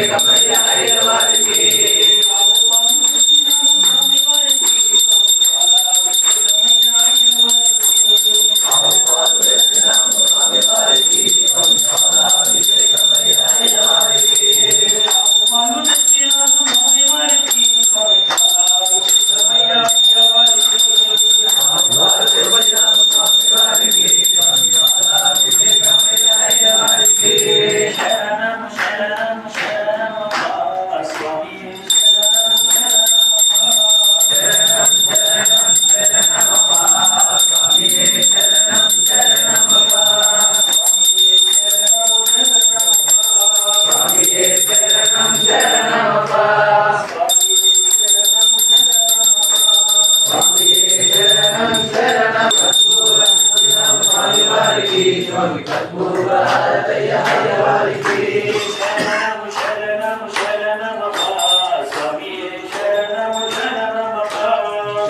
శరణం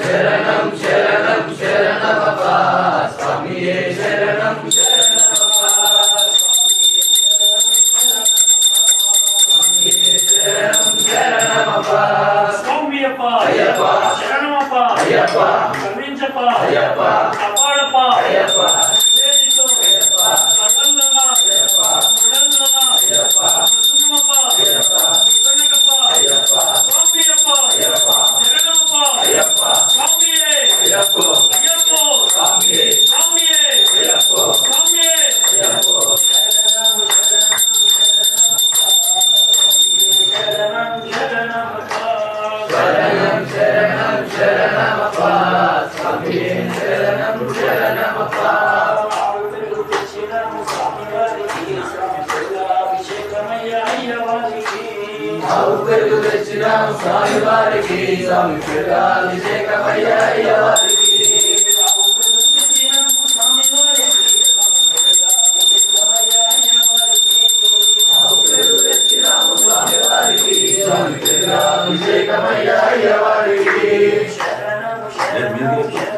శరణం శరణం శరణమప్పా ఆవు పెరుగు తెచ్చినాం స్వామి వారికి. స్వామి అభిషేకమయ్య వారికి స్వామి వారికి. స్వామి వారికి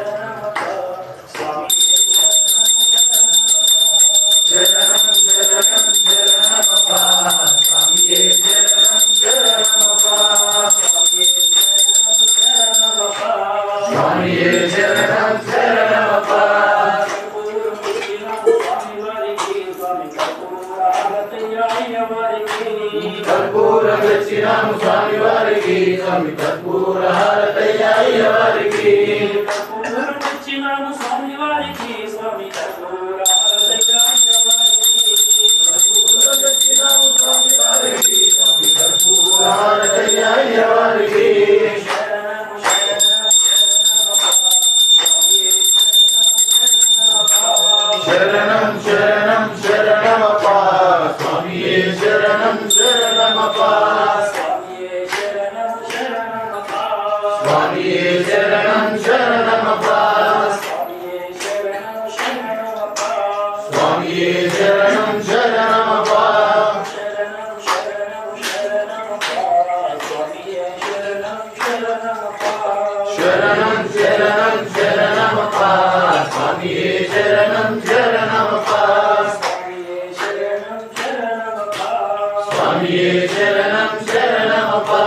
కర్పూరం తెచ్చినాము స్వామి వారికి స్వామి కర్పూర హారతయ్య అయ్య వారికి స్వామి వారికి స్వామి కర్పూర హారతయ్య వారికి కర్పూరం తెచ్చినాము స్వామి వారికి స్వామి కర్పూర హారతయ్య వారికి స్వామియే శరణం శరణమప్పా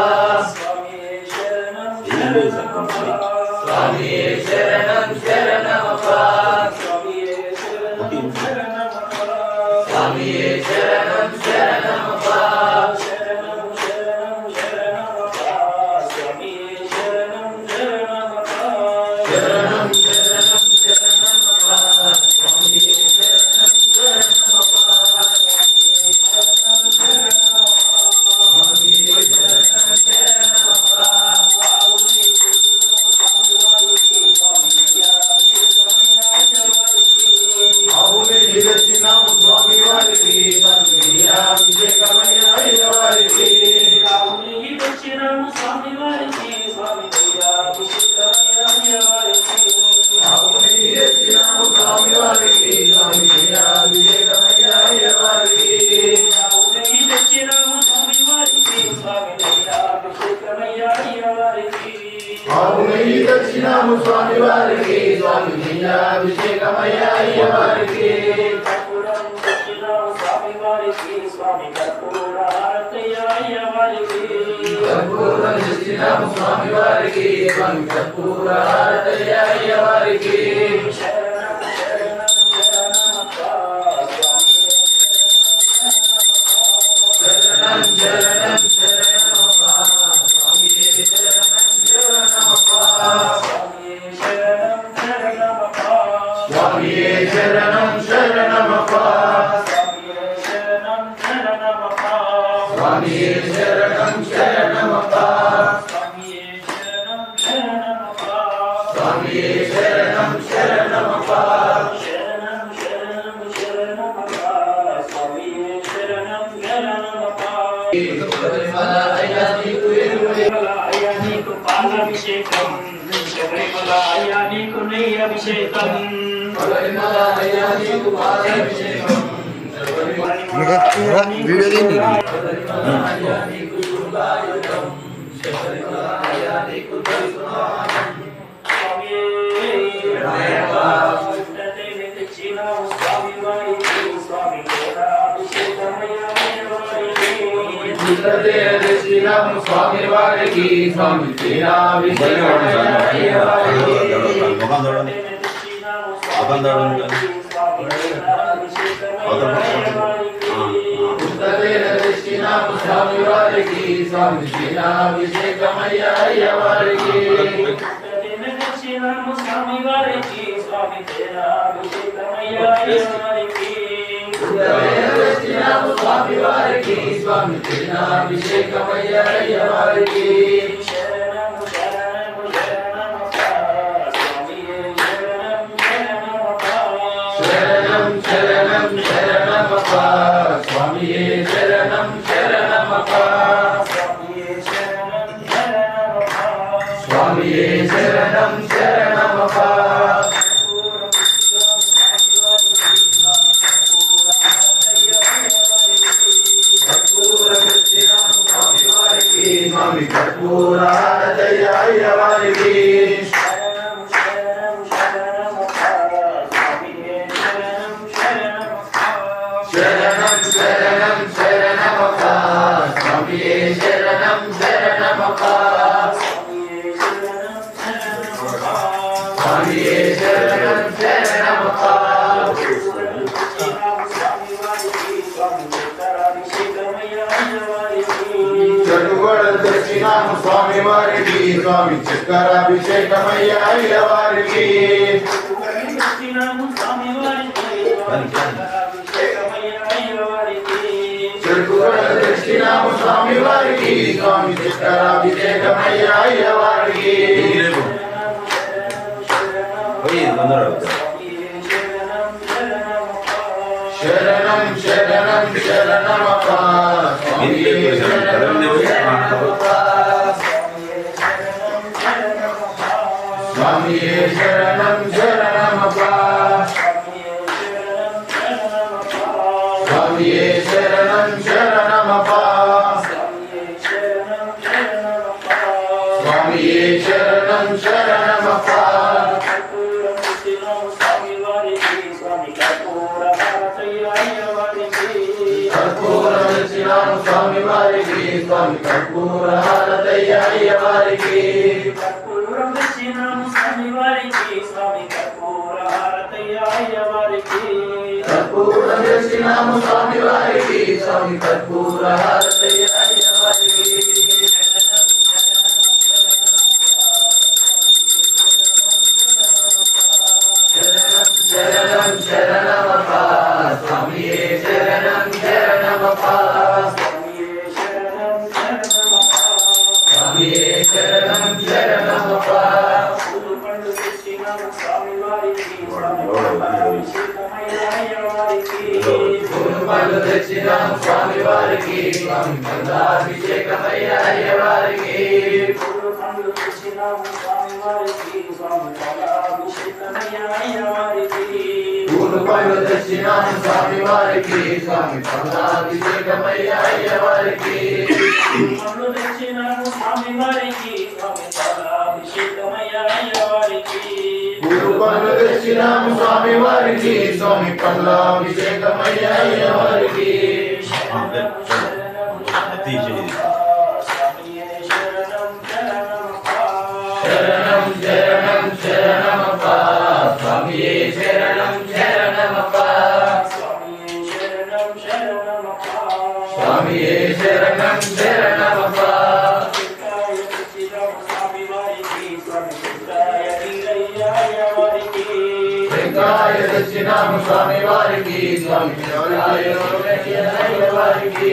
వారికి రాముని దక్షిణము స్వామి వారికి స్వామి రాముని దక్షిణము స్వామి స్వామి కర్పూరా స్వామి వారికి వీడియో తీయండి స్వామి వారికి స్వామి శ్రీరామి స్వామి వారికి స్వామి తిరునాభిషేకమయ్య వారికి بك مولى لدي స్వామి చక్కరాభిషేకమయ్యా వారికి దక్షిణాము స్వామి వారికి స్వామి చక్కరాభిషేకమయ్యా వారికి శరణం శరణం శరణమప్ప. శరణం కర్పూరశ్రీరామ స్వామి వారికి స్వామి కర్పూర హారతయ్య వారికి కర్పూరం శ్రీరామ స్వామి వారికి స్వామి కర్పూర హారతయ్య వారికి కర్పూరం శ్రీరామ స్వామి వారికి స్వామి కర్పూర హారత స్వామివారికి గురుమలు తెచ్చిన స్వామివారికి అభిషేకమయ్యాయ వారికి. గురుమలు తెచ్చిన స్వామివారికి అభిషేకమయ్యాయ వారికి. గురుమలు తెచ్చిన స్వామివారికి స్వామి అభిషేకమయ్యాయ వారికి. గురుమలు తెచ్చిన స్వామివారికి స్వామి అభిషేకమయ్యాయ రూపములు తెచ్చినాము స్వామి వారికి స్వామి పల్లాభిషేకమయ్య వారికి శరణం శరణం శరణమప్ప. స్వామి శరణం శరణమప్ప శ్రీరామ స్వామి వారికి స్వామి వారికి